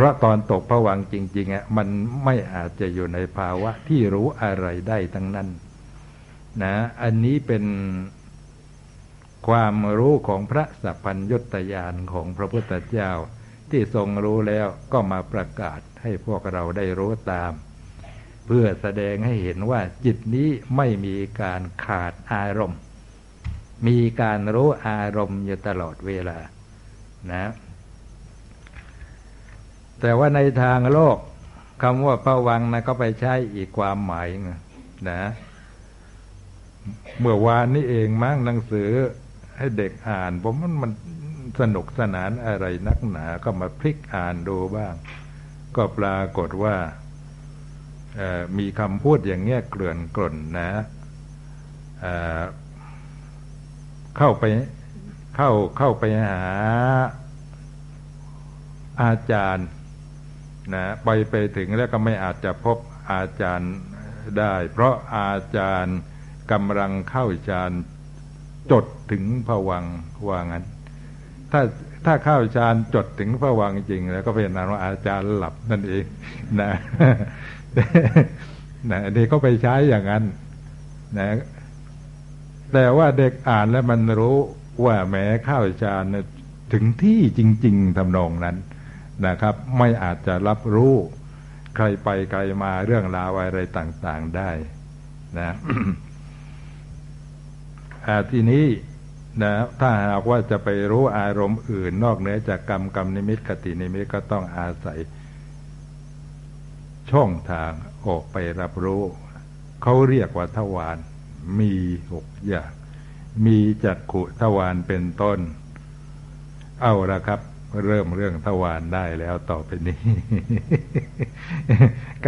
ราะตอนตกผวังจริงๆอะมันไม่อาจจะอยู่ในภาวะที่รู้อะไรได้ทั้งนั้นนะอันนี้เป็นความรู้ของพระสัพพัญญตยานของพระพุทธเจ้า ที่ทรงรู้แล้วก็มาประกาศให้พวกเราได้รู้ตาม เพื่อแสดงให้เห็นว่าจิตนี้ไม่มีการขาดอารมณ์ มีการรู้อารมณ์อยู่ตลอดเวลานะ แต่ว่าในทางโลกคำว่าระวังนะก็ไปใช้อีกความหมายนะ เมื่อวานนี้เองมั้งหนังสือให้เด็กอ่านผมมันมันสนุกสนานอะไรนักหนาก็มาพลิกอ่านดูบ้าง ก็ปรากฏว่ามีคำพูดอย่างเงี้ยเกลื่อนกล่นนะเข้าไปเข้าเข้าไปหาอาจารย์ นะไปไปถึงแล้วก็ไม่อาจจะพบอาจารย์ได้ เพราะอาจารย์กำลังเข้าฌานจดถึงผวังว่างั้น ถ้าถ้าเข้าฌานจดถึงผวังจริง แล้วก็เป็นนั้นว่าอาจารย์หลับนั่นเองนะนะเด็กก็ไปใช้อย่างนั้นนะแต่ว่าเด็กอ่านแล้วมันรู้ว่าแม้เข้าฌานถึงที่จริง ๆทำนองนั้น นะครับ ไม่อาจจะรับรู้ใครไปใครมาเรื่องราวอะไรต่างๆได้นะทีนี้นะถ้าหากว่าจะไปรู้อารมณ์อื่น นอกเหนือจากกรรมกรรมนิมิตกตินิมิตก็ต้องอาศัย ช่องทางออกไปรับรู้ เขาเรียกว่าทวารมีหกอย่าง มีจักขุทวารเป็นต้น เอาละครับ เริ่มเรื่องทวารได้แล้วต่อไปนี้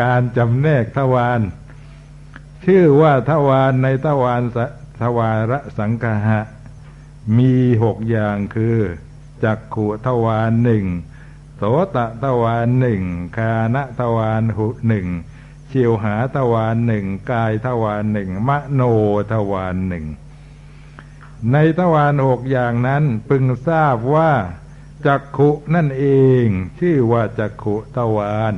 การจำแนกทวารชื่อว่าทวารในทวารทวารสังคหะ มีหกอย่างคือจักขุทวารหนึ่งโสตะทวารหนึ่งคานทวารหุหนึ่งเชิวหาทวารหนึ่งกายทวารหนึ่งมโนทวารหนึ่งในทวารหกอย่างนั้น พึงทราบว่า จักขุนั่นเอง ชื่อว่าจักขุทวาร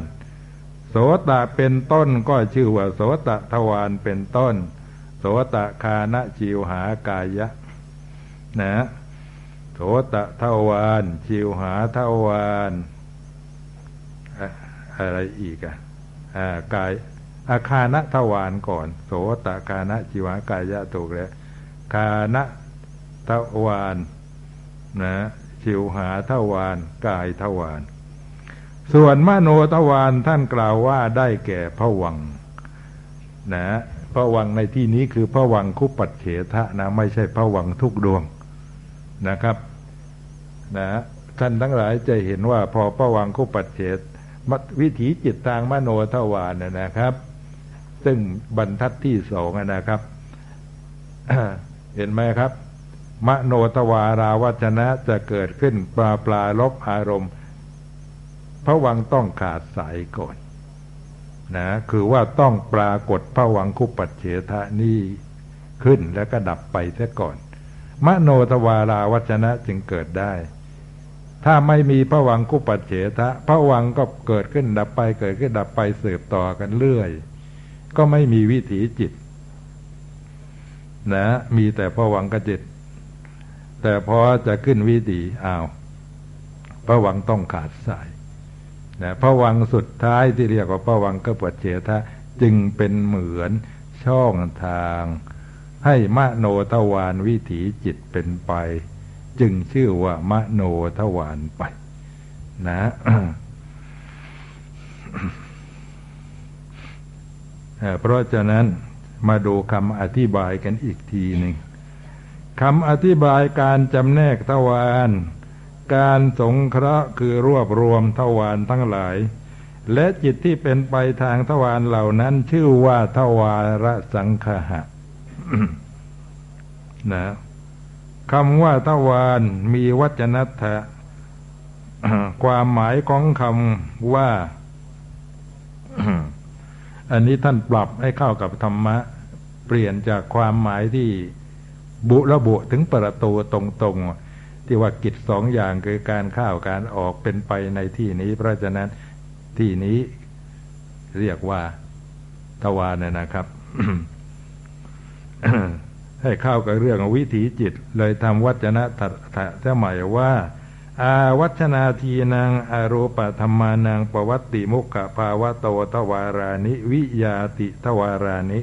โสตะเป็นต้นก็ชื่อว่าโสตะทวารเป็นต้น โสตะคานะจิวหากายะนะโสตะทวารจิวหาทวารอะไรอีกอะกายอาคานะทวารก่อน โสตะคานะจิวหากายะถูกแล้วคานะทวารนะ จิวหาทวารกายทวารส่วนมโนทวารท่านกล่าวว่าได้แก่พวังนะพระวังในที่นี้คือพระวังคุปัจเฉทะนะไม่ใช่พระวังทุกดวงนะครับนะท่านทั้งหลายจะเห็นว่าพอพระวังคุปัจเฉทวิถีจิตทางมโนทวารนนะครับ ซึ่งบรรทัดที่สองนะครับ เห็นไหมครับ มโนทวาราวัจนะจะเกิดขึ้นปลาปลาลบอารมณ์พระวังต้องขาดสายก่อนนะคือว่าต้องปรากฏพระวังคุปัจเฉทะนี่ขึ้นแล้วก็ดับไปเสียก่อน มโนทวาราวัจนะจึงเกิดได้ ถ้าไม่มีพระวังคุปัจเฉทะพระวังก็เกิดขึ้นดับไป เกิดขึ้นดับไปสืบต่อกันเรื่อย ก็ไม่มีวิถีจิต นะ มีแต่พระวังกจิต แต่พอจะขึ้นวิถีอ้าวพระวังต้องขาดสายนะพระวังสุดท้ายที่เรียกว่าพระวังก็ปัจเจทะจึงเป็นเหมือนช่องทาง ให้มโนทวารวิถีจิตเป็นไป จึงชื่อว่ามโนทวารไป นะเพราะฉะนั้นมาดูคำอธิบายกันอีกทีหนึ่ง คำอธิบายการจำแนกทวารการสงเคราะห์คือรวบรวมทวารทั้งหลาย และจิตที่เป็นไปทางทวารเหล่านั้นชื่อว่าทวารสังคหะนะคำว่าทวารมีวัจนัตะความหมายของคำว่า อันนี้ท่านปรับให้เข้ากับธรรมะ เปลี่ยนจากความหมายที่ บุระบุถึงประตูตรงๆ ที่ว่ากิจสองอย่างคือการเข้าการออกเป็นไปในที่นี้ เพราะฉะนั้นที่นี้เรียกว่าทวารเนี่ยนะครับ ให้เข้ากับเรื่องวิถีจิต เลยทำวัจนะถัหมายว่า อาวัชนาทีนางอารูปธรรมานังปวัตติมุขภาวะโตทวารานิ วิยาติทวารานิ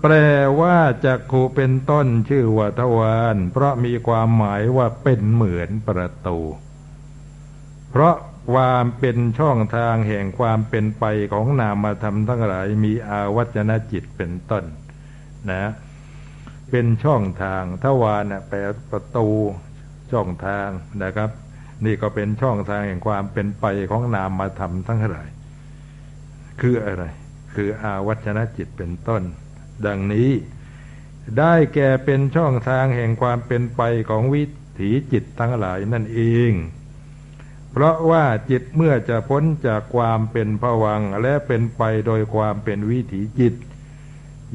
แปลว่าจักขูเป็นต้นชื่อว่าทวารเพราะมีความหมายว่าเป็นเหมือนประตู เพราะความเป็นช่องทางแห่งความเป็นไปของนามธรรมทั้งหลายมีอาวัจนจิตเป็นต้นนะ เป็นช่องทางทวารนะแปลประตูช่องทางนะครับ นี่ก็เป็นช่องทางแห่งความเป็นไปของนามธรรมทั้งหลายคืออะไร คืออาวัจนจิตเป็นต้น ดังนี้ ได้แก่เป็นช่องทางแห่งความเป็นไปของวิถีจิตทั้งหลายนั่นเอง เพราะว่าจิตเมื่อจะพ้นจากความเป็นผวังและเป็นไปโดยความเป็นวิถีจิต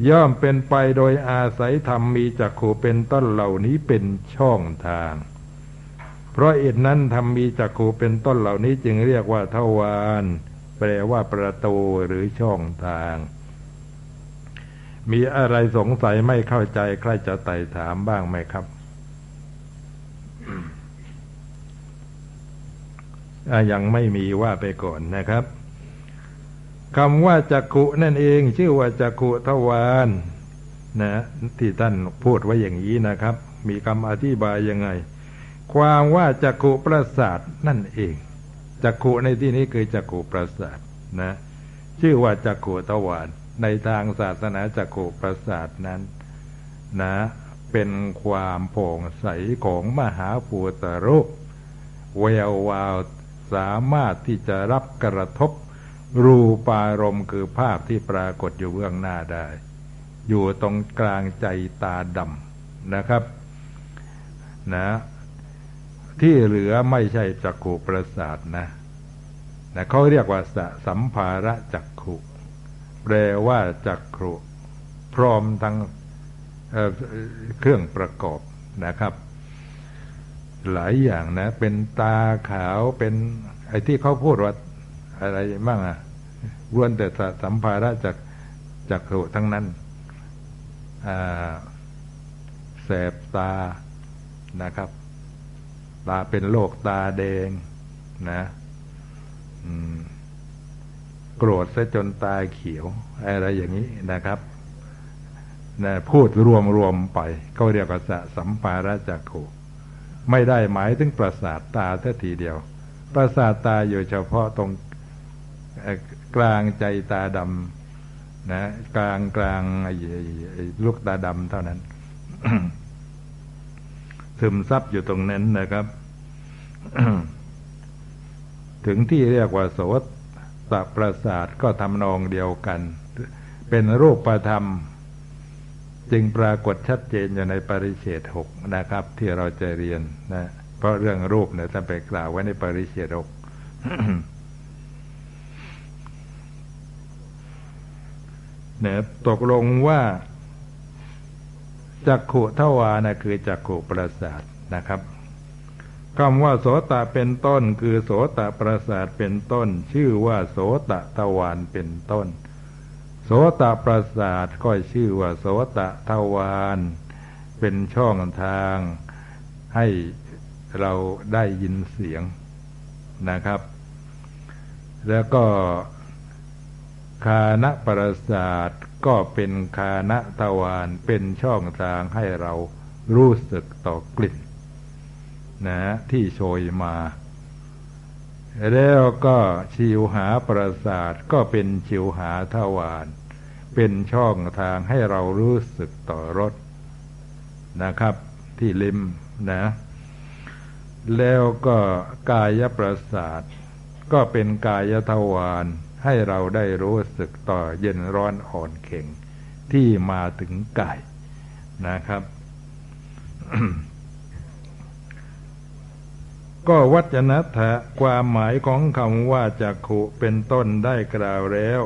ย่อมเป็นไปโดยอาศัยธรรมมีจักขูเป็นต้นเหล่านี้เป็นช่องทาง เพราะเอ็ดนั้นธรรมมีจักขูเป็นต้นเหล่านี้จึงเรียกว่าทวารแปลว่าประตูหรือช่องทาง มีอะไรสงสัยไม่เข้าใจ ใครจะไต่ถามบ้างไหมครับยังไม่มีว่าไปก่อนนะครับคำว่าจักขุนั่นเอง ชื่อว่าจักขุทวารนะที่ท่านพูดไว้อย่างนี้นะครับ มีคำอธิบายยังไง ความว่าจักขุประสาทนั่นเองจักขุในที่นี้คือจักขุประสาทนะ ชื่อว่าจักขุทวาร ในทางศาสนาจักรุประสาทนั้นนะเป็นความโปร่งใสของมหาภูตรูปเวววาวสามารถที่จะรับกระทบ รูปารมณ์คือภาพที่ปรากฏอยู่เบื้องหน้าได้ อยู่ตรงกลางใจตาดำนะครับนะที่เหลือไม่ใช่จักขูประสาทนะนะเขาเรียกว่าสัมภาระจัก แปลว่าจักรุพร้อมทั้งเเครื่องประกอบนะครับ หลายอย่างนะ เป็นตาขาวเป็นไอ้ที่เขาพูดว่าอะไรบ้างอะล้วนแต่สัมภาระจากจักครุทั้งนั้นแสบตานะครับ ตาเป็นโรคตาแดงนะ โกรธซะจนตาเขียว อะไรอย่างนี้นะครับนะพูดรวมรวมไปเขาเรียกว่าสสัมปาราจักโขไม่ได้หมายถึงประสาทตาแค่ทีเดียว ประสาทตาอยู่เฉพาะตรงกลางใจตาดำนะกลางกลางลูกตาดำเท่านั้นซึมซับอยู่ตรงนั้นนะครับ ถึงที่เรียกว่าโสต ประสาทก็ทำนองเดียวกัน เป็นรูปประธรรม จึงปรากฏชัดเจนอยู่ในปริเฉดหกนะครับ ที่เราจะเรียนนะเพราะเรื่องรูปเนี่ยท่านไปกล่าวไว้ในปริเฉดหกเนี่ยตกลงว่าจักขุทวานะคือจักขุประสาทนะครับ คำว่าโสตเป็นต้น คือโสตประสาทเป็นต้น ชื่อว่าโสตทวารเป็นต้น โสตประสาทก็ชื่อว่าโสตทวารเป็นช่องทางให้เราได้ยินเสียงนะครับ แล้วก็คานประสาทก็เป็นคานทวารเป็นช่องทางให้เรารู้สึกต่อกลิ่น นะที่โชยมา แล้วก็ชิวหาประสาทก็เป็นชิวหาทวารเป็นช่องทางให้เรารู้สึกต่อรสนะครับ ที่ลิมนะ แล้วก็กายประสาทก็เป็นกายทวารให้เราได้รู้สึกต่อเย็นร้อนอ่อนเข็งที่มาถึงกายนะครับ ก็วัจนะถะความหมายของคำว่าจักขุเป็นต้นได้กล่าวแล้ว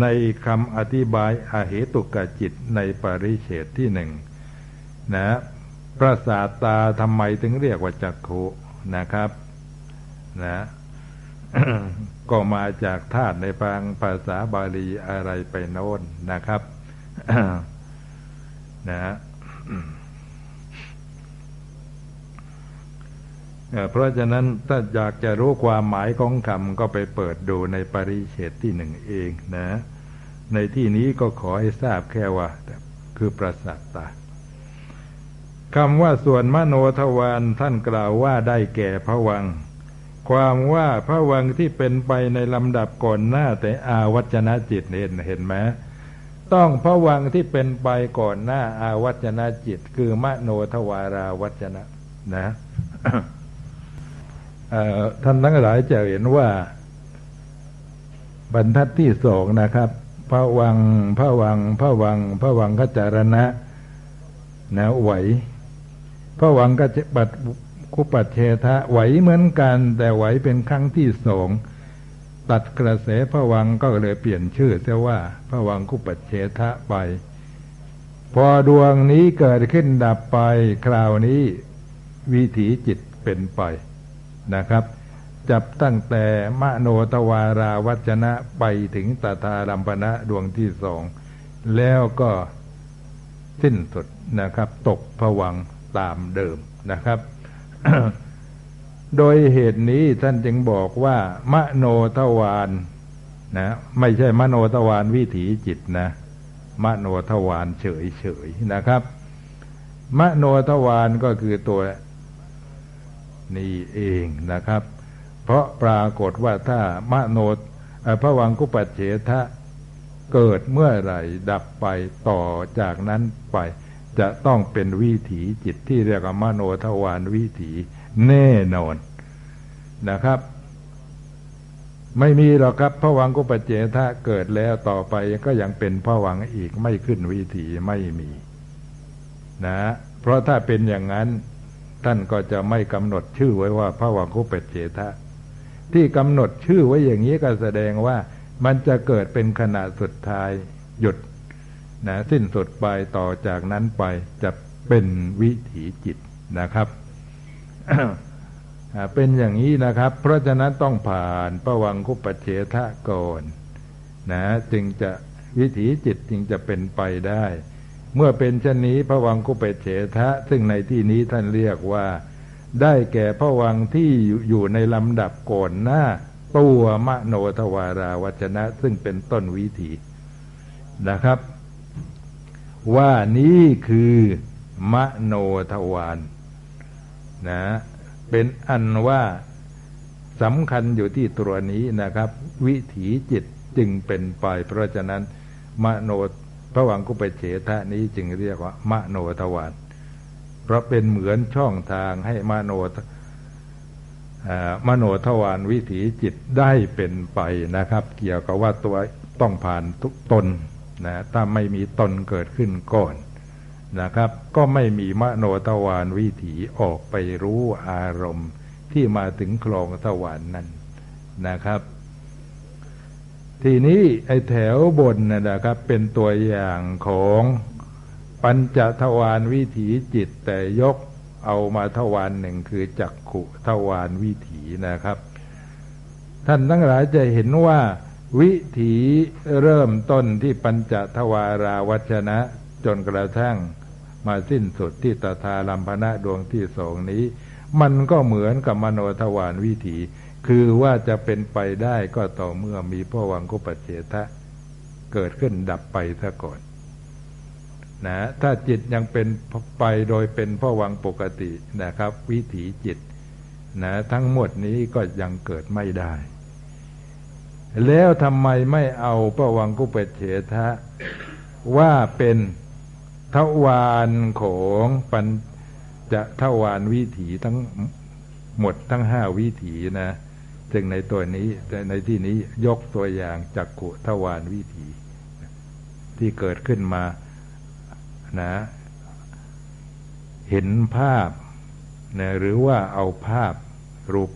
ในคำอธิบายอาเหตุกจิตในปริเฉตที่หนึ่งนะประสาทตาทำไมถึงเรียกว่าจักขุนะครับนะก็มาจากธาตุในบางภาษาบาลีอะไรไปโน้นนะครับนะ เพราะฉะนั้นถ้าอยากจะรู้ความหมายของคำก็ไปเปิดดูในปริเฉดที่หนึ่งเองนะ ในที่นี้ก็ขอให้ทราบแค่ว่า คือประสาทตาคำว่าส่วนมโนทวารท่านกล่าวว่าได้แก่พระวัง ความว่าพระวังที่เป็นไปในลำดับก่อนหน้าแต่อาวัจนะจิตเห็นเห็นไหมต้องพระวังที่เป็นไปก่อนหน้าอาวัจนะจิต คือมโนทวาราวัจนะนะ ท่านทั้งหลายจะเห็นว่า บรรทัดที่สองนะครับพระวังพระวังพระวังพระวังขจารณะนะไหวพระวังก็จะบัดคุปัจเชทะไหวเหมือนกัน แต่ไหวเป็นครั้งที่สองตัดกระแสพระวังก็เลยเปลี่ยนชื่อเสียว่าพระวังคุปัจเชทะไป พอดวงนี้เกิดขึ้นดับไป คราวนี้ วิถีจิตเป็นไป นะครับ จับตั้งแต่มโนตวาราวัจนะไปถึงตถาลัมปณะดวงที่สอง แล้วก็สิ้นสุดนะครับ ตกผวังตามเดิมนะครับ โดยเหตุนี้ท่านจึงบอกว่า มโนทวารนะ ไม่ใช่มโนทวารวิถีจิตนะ มโนทวารเฉยเฉยนะครับ มโนทวารก็คือตัว นี้เองนะครับ เพราะปรากฏว่าถ้ามโนพระวังกุปัจเฉทะเกิดเมื่อไหร่ดับไปต่อจากนั้นไป จะต้องเป็นวิถีจิตที่เรียกว่ามโนทวารวิถีแน่นอนนะครับ ไม่มีหรอกครับพระวังกุปัจเจทะเกิดแล้วต่อไปก็ยังเป็นพระวังอีกไม่ขึ้นวิถีไม่มี นะ เพราะถ้าเป็นอย่างนั้น ท่านก็จะไม่กำหนดชื่อไว้ว่าพระวังคุเปเจทะ ที่กำหนดชื่อไว้อย่างนี้ก็แสดงว่ามันจะเกิดเป็นขณะสุดท้ายหยุดนะสิ้นสุดไปต่อจากนั้นไปจะเป็นวิถีจิตนะครับเป็นอย่างนี้นะครับ เพราะฉะนั้นต้องผ่านประวังคุปเฉทะก่อนนะจึงจะวิถีจิตจึงจะเป็นไปได้ เมื่อเป็นเช่นนี้พระวังกุเปเฉทะ ซึ่งในที่นี้ท่านเรียกว่า ได้แก่พระวังที่อยู่ในลำดับก่อนหน้า ตัวมโนทวาราวัจนะ ซึ่งเป็นต้นวิถีนะครับ ว่านี้คือมโนทวารนะเป็นอันว่าสำคัญอยู่ที่ตัวนี้นะครับ วิถีจิตจึงเป็นไป เพราะฉะนั้นมโน พระวังกุปเฉทะนี้จึงเรียกว่ามโนทวารเพราะเป็นเหมือนช่องทางให้มโนมโนทวารวิถีจิตได้เป็นไปนะครับ เกี่ยวกับว่าตัวต้องผ่านทุกตนนะถ้าไม่มีตนเกิดขึ้นก่อนนะครับ ก็ไม่มีมโนทวารวิถีออกไปรู้อารมณ์ที่มาถึงคลองทวารนนั้นนะครับ ทีนี้ไอ้แถวบนนะครับ เป็นตัวอย่างของปัญจทวารวิถีจิตแต่ยกเอามาทวารหนึ่งคือจักขุทวารวิถีนะครับ ท่านทั้งหลายจะเห็นว่าวิถีเริ่มต้นที่ปัญจทวาราวัชนะ จนกระทั่งมาสิ้นสุดที่ตถาลัมพนะดวงที่สองนี้ มันก็เหมือนกับมโนทวารวิถี คือว่าจะเป็นไปได้ก็ต่อเมื่อมีพ่อวังกุปเจทะเกิดขึ้นดับไปซะก่อนนะถ้าจิตยังเป็นไปโดยเป็นพ่อวังปกตินะครับ วิถีจิตนะทั้งหมดนี้ก็ยังเกิดไม่ได้ แล้วทำไมไม่เอาพ่อวังกุปเฉทะว่าเป็นทวารของปัญจะทวารวิถีทั้งหมดทั้งห้าวิถีนะ ซึ่งในตัวนี้ในที่นี้ยกตัวอย่างจักขุทวารวิถี ที่เกิดขึ้นมานะเห็นภาพนะหรือว่าเอาภาพรูป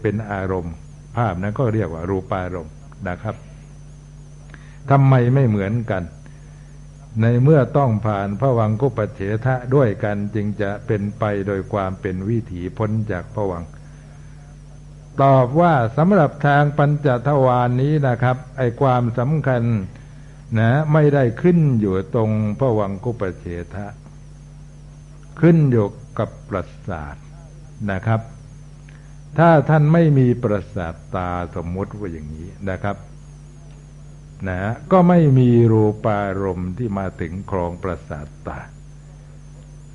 เป็นอารมณ์ ภาพนั้นก็เรียกว่า รูปารมณ์นะครับทำไมไม่เหมือนกัน ในเมื่อต้องผ่านพระวังกุปเฉทะด้วยกันจึงจะเป็นไปโดยความเป็นวิถีพ้นจากพระวัง ตอบว่าสำหรับทางปัญจทวารนนี้นะครับ ไอความสำคัญนะไม่ได้ขึ้นอยู่ตรงพระวังกุปเฉทะ ขึ้นอยู่กับประสาทนะครับ ถ้าท่านไม่มีประสาทตาสมมติว่าอย่างนี้นะครับนะก็ไม่มีรูปารมณ์ที่มาถึงครองประสาทตา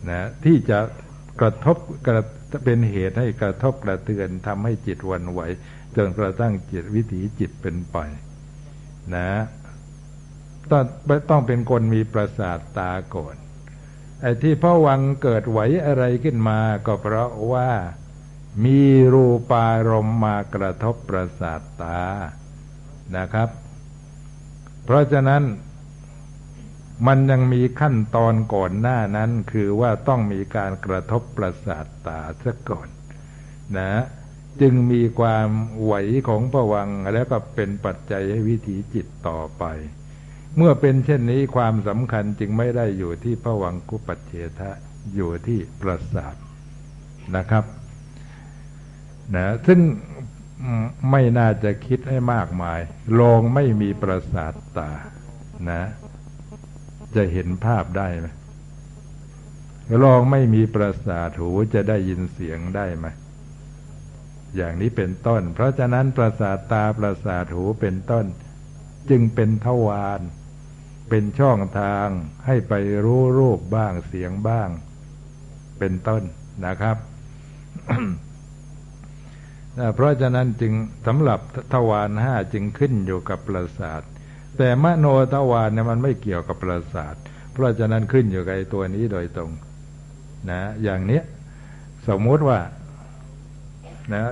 นะที่จะกระทบกระ เป็นเหตุให้กระทบกระเทือนทำให้จิตวันไหว จนกระทั่งจิตวิถีจิตเป็นไป นะต้องต้องเป็นคนมีประสาทตาก่อนไอ้ที่พระวังเกิดไหวอะไรขึ้นมา ก็เพราะว่ามีรูปารมมากระทบประสาทตานะครับ เพราะฉะนั้น มันยังมีขั้นตอนก่อนหน้านั้นคือว่าต้องมีการกระทบประสาทตาซะก่อนนะจึงมีความไหวของผวังแล้วก็เป็นปัจจัยให้วิถีจิตต่อไป เมื่อเป็นเช่นนี้ความสำคัญจึงไม่ได้อยู่ที่ผวังกุปัจเฉทะอยู่ที่ประสาทนะครับนะซึ่งไม่น่าจะคิดให้มากมาย ลองไม่มีประสาทตานะ จะเห็นภาพได้ไหมลองไม่มีประสาทหูจะได้ยินเสียงได้ไหมอย่างนี้เป็นต้น เพราะฉะนั้นประสาทตาประสาทหูเป็นต้น จึงเป็นทวารเป็นช่องทางให้ไปรู้รูปบ้างเสียงบ้าง เป็นต้นนะครับเพราะฉะนั้นจึงสำหรับทวารห้าจึงขึ้นอยู่กับประสาท แต่มโนทวารเนี่ยมันไม่เกี่ยวกับประสาท เพราะฉะนั้นขึ้นอยู่กับตัวนี้โดยตรงนะอย่างเนี้ยสมมติว่านะ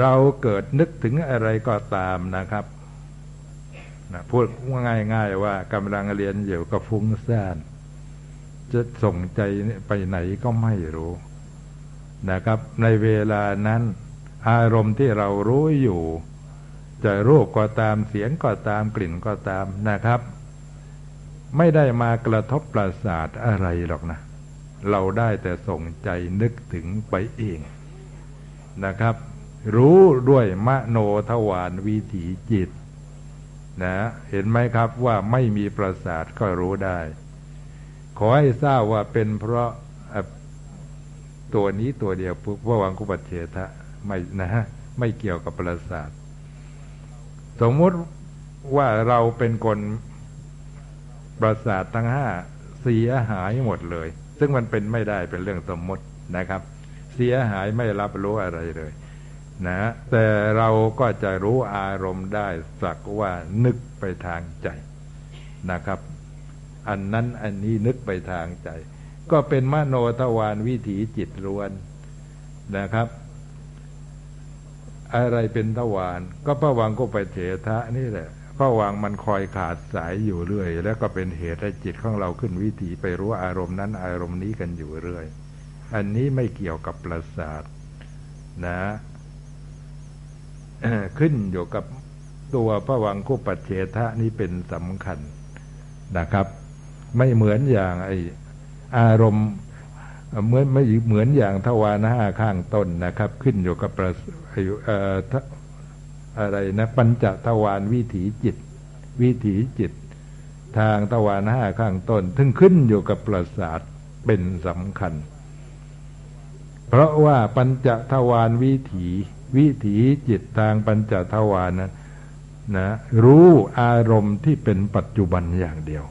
เราเกิดนึกถึงอะไรก็ตามนะครับนะพูดง่ายๆว่ากำลังเรียนอยู่ก็ฟุ้งซ่านจะส่งใจไปไหนก็ไม่รู้นะครับ ในเวลานั้น อารมณ์ที่เรารู้อยู่ จะรูปก็ตามเสียงก็ตามกลิ่นก็ตามนะครับ ไม่ได้มากระทบประสาทอะไรหรอกนะ เราได้แต่ส่งใจนึกถึงไปเองนะครับ รู้ด้วยมโนทวารวิถีจิตนะเห็นไหมครับว่าไม่มีประสาทก็รู้ได้ ขอให้ทราบว่าเป็นเพราะตัวนี้ตัวเดียวพระวังคุปเฉทะไม่นะฮะไม่เกี่ยวกับประสาท สมมติว่าเราเป็นคนประสาททั้งห้าเสียหายหมดเลย ซึ่งมันเป็นไม่ได้เป็นเรื่องสมมตินะครับ เสียหายไม่รับรู้อะไรเลยนะแต่เราก็จะรู้อารมณ์ได้สักว่านึกไปทางใจนะครับ อันนั้นอันนี้นึกไปทางใจ ก็เป็นมโนทวารวิถีจิตล้วนนะครับ อะไรเป็นทวารก็พระวังก็ไปเถทะนี่แหละพระวังมันคอยขาดสายอยู่เรื่อย แล้วก็เป็นเหตุให้จิตของเราขึ้นวิถีไปรู้อารมณ์นั้นอารมณ์นี้กันอยู่เรื่อย อันนี้ไม่เกี่ยวกับประสาทนะขึ้นอยู่กับตัวพระวังคุปัจเฉทะนี่เป็นสำคัญนะครับ ไม่เหมือนอย่างไออารมณ์ เหมือนไม่เหมือนอย่างทวารห้าข้างต้นนะครับ ขึ้นอยู่กับประอะไรนะปัญจทวารวิถีจิต วิถีจิต ทางทวารห้าข้างต้นถึงขึ้นอยู่กับประสาทเป็นสำคัญ เพราะว่าปัญจทวารวิถีวิถีจิตทางปัญจทวารนะนะรู้อารมณ์ที่เป็นปัจจุบันอย่างเดียว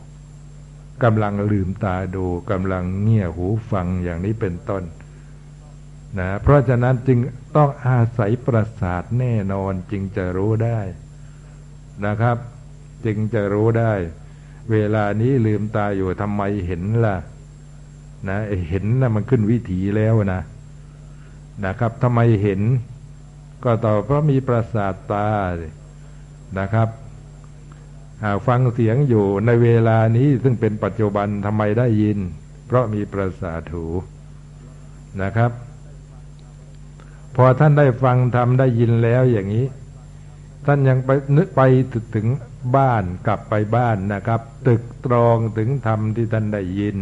กำลังลืมตาดูกำลังเงี่ยหูฟังอย่างนี้เป็นต้นนะเพราะฉะนั้นจึงต้องอาศัยประสาทแน่นอนจึงจะรู้ได้นะครับ จึงจะรู้ได้ เวลานี้ลืมตาอยู่ทำไมเห็นล่ะนะเห็นนะมันขึ้นวิถีแล้วนะนะครับทำไมเห็น ก็ต่อเพราะมีประสาทตานะครับ ฟังเสียงอยู่ในเวลานี้ซึ่งเป็นปัจจุบันทำไมได้ยิน เพราะมีประสาทหูนะครับ พอท่านได้ฟังทำได้ยินแล้วอย่างนี้ ท่านยังไปนึกไปถึงบ้านกลับไปบ้านนะครับ ตึกตรองถึงธรรมที่ท่านได้ยิน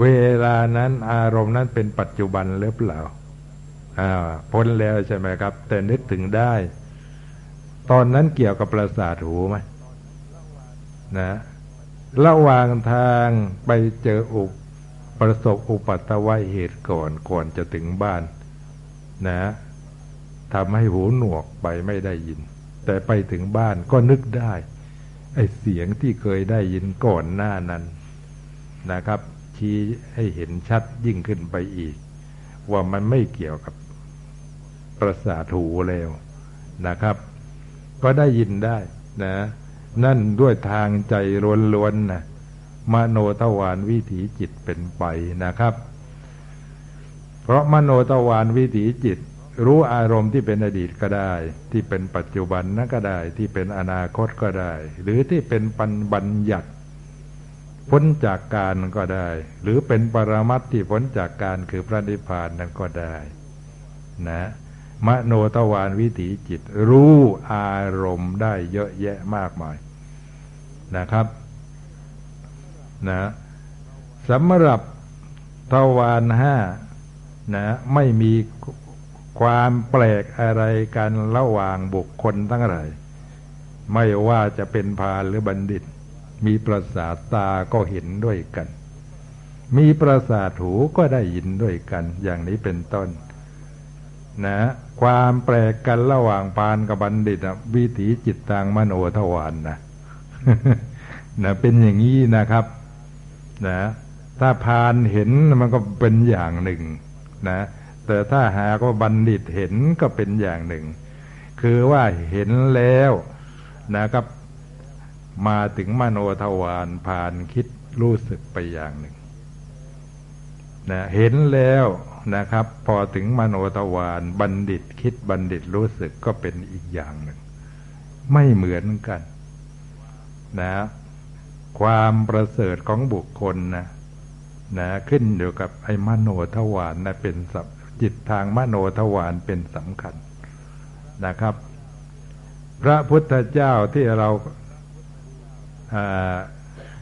เวลานั้นอารมณ์นั้นเป็นปัจจุบันหรือเปล่าอ่าพ้นแล้วใช่ไหมครับ แต่นึกถึงได้ ตอนนั้นเกี่ยวกับประสาทหูไหม นะระหว่างทางไปเจออุปประสบอุปัตวเหตุก่อนก่อนจะถึงบ้าน นะทำให้หูหนวกไปไม่ได้ยิน แต่ไปถึงบ้านก็นึกได้ไอเสียงที่เคยได้ยินก่อนหน้านั้นนะครับ ชี้ให้เห็นชัดยิ่งขึ้นไปอีก ว่ามันไม่เกี่ยวกับประสาทหูแล้วนะครับ ก็ได้ยินได้นะ นั่นด้วยทางใจล้วนๆนะมโนทวารวิถีจิตเป็นไปนะครับ เพราะมโนทวารวิถีจิต รู้อารมณ์ที่เป็นอดีตก็ได้ ที่เป็นปัจจุบันนั่นก็ได้ ที่เป็นอนาคตก็ได้ หรือที่เป็นปัญบัญญัติพ้นจากการก็ได้ หรือเป็นปรมัตที่พ้นจากการคือพระนิพพานนั้นก็ได้ นะ มโนทวารวิถีจิต รู้อารมณ์ได้เยอะแยะมากมายนะครับนะสำหรับทวารห้านะไม่มีความแปลกอะไรกันระหว่างบุคคลทั้งหลายไม่ว่าจะเป็นพาลหรือบัณฑิต มีประสาทตาก็เห็นด้วยกัน มีประสาทหูก็ได้ยินด้วยกัน อย่างนี้เป็นต้น นะความแปลกกันระหว่างพานกับบัณฑิตวิถีจิตทางมโนทวารนนะนะเป็นอย่างนี้นะครับนะถ้าพานเห็นมันก็เป็นอย่างหนึ่งนะแต่ถ้าหากว่าบัณฑิตเห็นก็เป็นอย่างหนึ่ง คือว่าเห็นแล้วนะครับ มาถึงมโนทวารผ่านคิดรู้สึกไปอย่างหนึ่งนะเห็นแล้ว นะครับ พอถึงมโนทวารบัณฑิตคิดบัณฑิตรู้สึกก็เป็นอีกอย่างหนึ่ง ไม่เหมือนกันนะความประเสริฐของบุคคลนะนะขึ้นอยู่กับไอ้มโนทวารนะเป็นจิตทางมโนทวารเป็นสำคัญนะครับ พระพุทธเจ้าที่เรา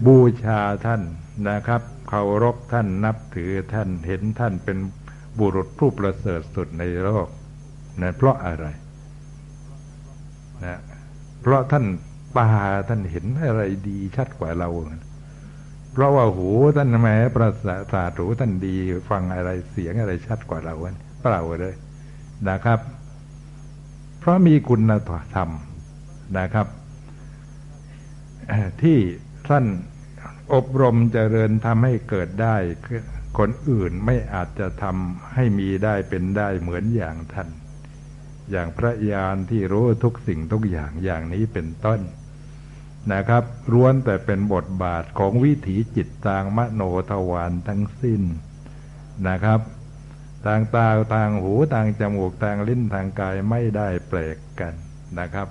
บูชาท่านนะครับเคารพท่านนับถือท่านเห็นท่านเป็น บุรุษผู้ประเสริฐสุดในโลกนะเพราะอะไรนะเพราะท่านตาท่านเห็นอะไรดีชัดกว่าเรา เพราะว่าหูท่านแม้ประสาทาหูท่านดีฟังอะไรเสียงอะไรชัดกว่าเราเปล่าเลยนะครับ เพราะมีคุณธรรมนะครับที่ท่านอบรมเจริญทำให้เกิดได้ คนอื่นไม่อาจจะทำให้มีได้เป็นได้เหมือนอย่างท่าน อย่างพระยานที่รู้ทุกสิ่งทุกอย่างอย่างนี้เป็นต้นนะครับร้วนแต่เป็นบทบาทของวิถีจิตทางมโนทวารทั้งสิ้นนะครับ ทางตาทางหูทางจมูกทางลิ้นทางกายไม่ได้แปลกกันนะครับ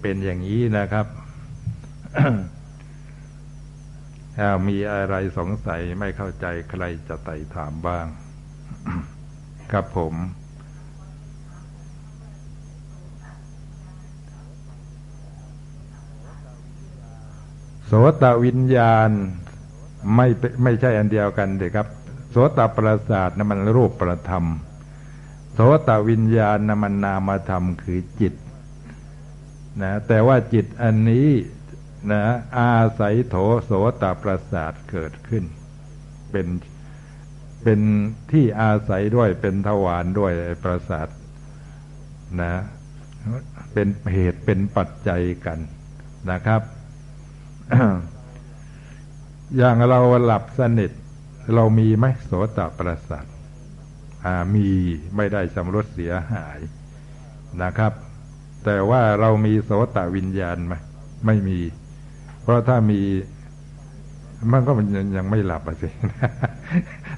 เป็นอย่างนี้นะครับ ถ้ามีอะไรสงสัยไม่เข้าใจใครจะไต่ถามบ้าง ครับผม โสตวิญญาณไม่ไม่ใช่อันเดียวกันเด็กครับ โสตประสาทนะมันรูปประธรรม โสตวิญญาณนะมันนามธรรมคือจิตนะแต่ว่าจิตอันนี้ นะอาศัยโถโสตประสาทเกิดขึ้น เป็นเป็นที่อาศัยด้วยเป็นทวารด้วยประสาทนะเป็นเหตุเป็นปัจจัยกันนะครับ อย่างเราหลับสนิท เรามีไหมโสตประสาทมีไม่ได้สำรสเสียหายนะครับ แต่ว่าเรามีโสตวิญญาณไหมไม่มี เพราะถ้ามีมันก็มันยังไม่หลับอะสิ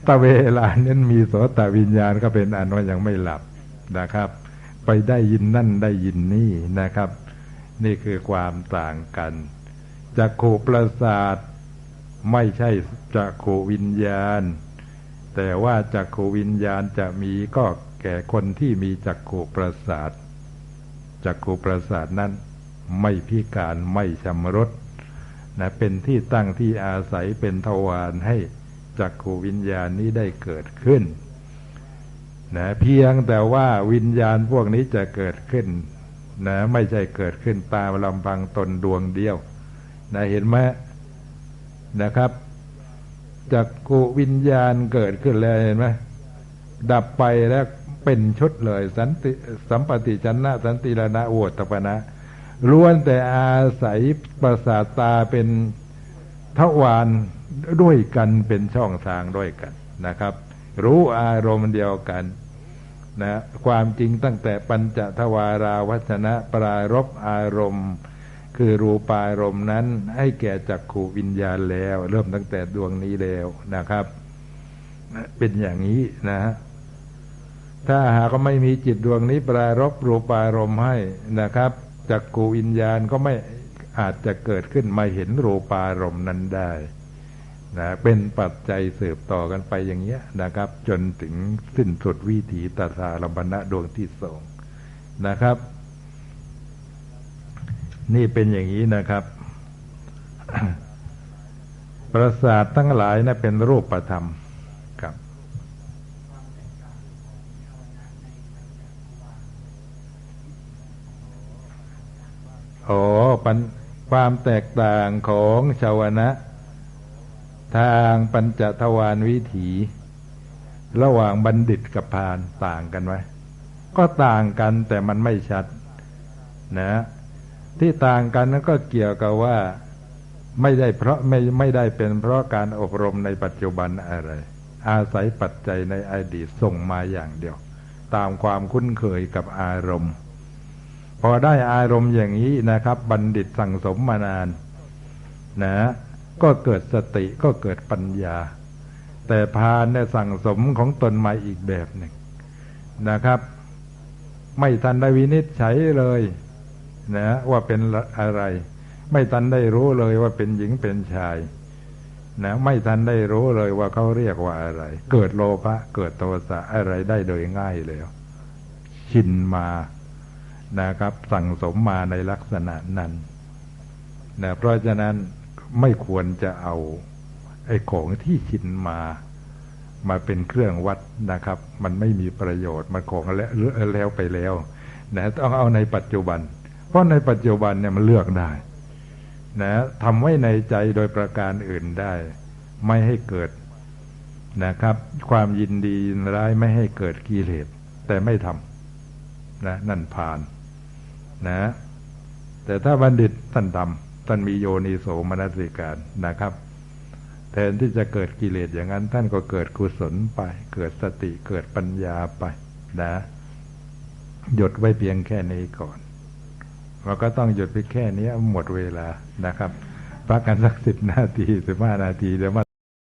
ถ้าเวลานั้นมีโสตวิญญาณก็เป็นอันว่ายังไม่หลับนะครับ ไปได้ยินนั่นได้ยินนี่นะครับ นี่คือความต่างกันจักขูประสาทไม่ใช่จักขูวิญญาณ แต่ว่าจักขูวิญญาณจะมีก็แก่คนที่มีจักขูประสาทจักขูประสาทนั้นไม่พิการไม่ชำรุด นะเป็นที่ตั้งที่อาศัยเป็นทวารให้จักขูวิญญาณนี้ได้เกิดขึ้นนะเพียงแต่ว่าวิญญาณพวกนี้จะเกิดขึ้นนะไม่ใช่เกิดขึ้นตามลำพังตนดวงเดียวนะเห็นไหมนะครับจักขูวิญญาณเกิดขึ้นแล้วเห็นไหมดับไปแล้วเป็นชุดเลย สันติสัมปติชนะ สันติรณะโวตปนะ ล้วนแต่อาศัยประสาทตาเป็นทวารด้วยกันเป็นช่องทางด้วยกันนะครับ รู้อารมณ์เดียวกันนะความจริงตั้งแต่ปัญจทวาราวัชนะปรารบอารมณ์ คือรูปารมณ์นั้นให้แก่จักขูวิญญาณแล้ว เริ่มตั้งแต่ดวงนี้แล้วนะครับ เป็นอย่างนี้นะฮะถ้าหากไม่มีจิตดวงนี้ปรารบรูปารมณ์ให้นะครับ จักขูวิญญาณก็ไม่อาจจะเกิดขึ้นมาเห็นรูปารมณ์นั้นได้นะเป็นปัจจัยสืบต่อกันไปอย่างเงี้ยนะครับ จนถึงสิ้นสุดวิถีตถาลมณะดวงที่สองนะครับ นี่เป็นอย่างนี้นะครับ ประสาททั้งหลายนะเป็นรูปธรรมครับ โอ้ปัญความแตกต่างของชาวนะ ทางปัญจทวารวิถี ระหว่างบัณฑิตกับพาลต่างกันไหมก็ต่างกันแต่มันไม่ชัดนะที่ต่างกันนั้นก็เกี่ยวกับว่าไม่ได้เพราะไม่ไม่ได้เป็นเพราะการอบรมในปัจจุบันอะไร อาศัยปัจจัยในอดีตส่งมาอย่างเดียว ตามความคุ้นเคยกับอารมณ์ พอได้อารมณ์อย่างนี้นะครับ บัณฑิตสั่งสมมานานนะก็เกิดสติก็เกิดปัญญา แต่พาลเนี่ยสั่งสมของตนมาอีกแบบหนึ่งนะครับ ไม่ทันได้วินิจฉัยเลยนะว่าเป็นอะไร ไม่ทันได้รู้เลยว่าเป็นหญิงเป็นชายนะไม่ทันได้รู้เลยว่าเขาเรียกว่าอะไร เกิดโลภะเกิดโทสะอะไรได้โดยง่ายเลยชินมา นะครับ สั่งสมมาในลักษณะนั้นนะเพราะฉะนั้นไม่ควรจะเอาไอ้ของที่ชินมามาเป็นเครื่องวัดนะครับ มันไม่มีประโยชน์มันของแล้วแล้วไปแล้วนะต้องเอาในปัจจุบัน เพราะในปัจจุบันเนี่ยมันเลือกได้นะทำไว้ในใจโดยประการอื่นได้ ไม่ให้เกิดนะครับ ความยินดีร้ายไม่ให้เกิดกิเลสแต่ไม่ทำนะนั่นผ่าน นะ แต่ถ้าบัณฑิตท่านทำท่านมีโยนิโสมนสิการนะครับ แทนที่จะเกิดกิเลสอย่างนั้น ท่านก็เกิดกุศลไป เกิดสติเกิดปัญญาไปนะ หยุดไว้เพียงแค่นี้ก่อนเราก็ต้องหยุดไปแค่นี้หมดเวลานะครับพักกันสักสิบนาทีสิบห้านาทีเดี๋ยวมา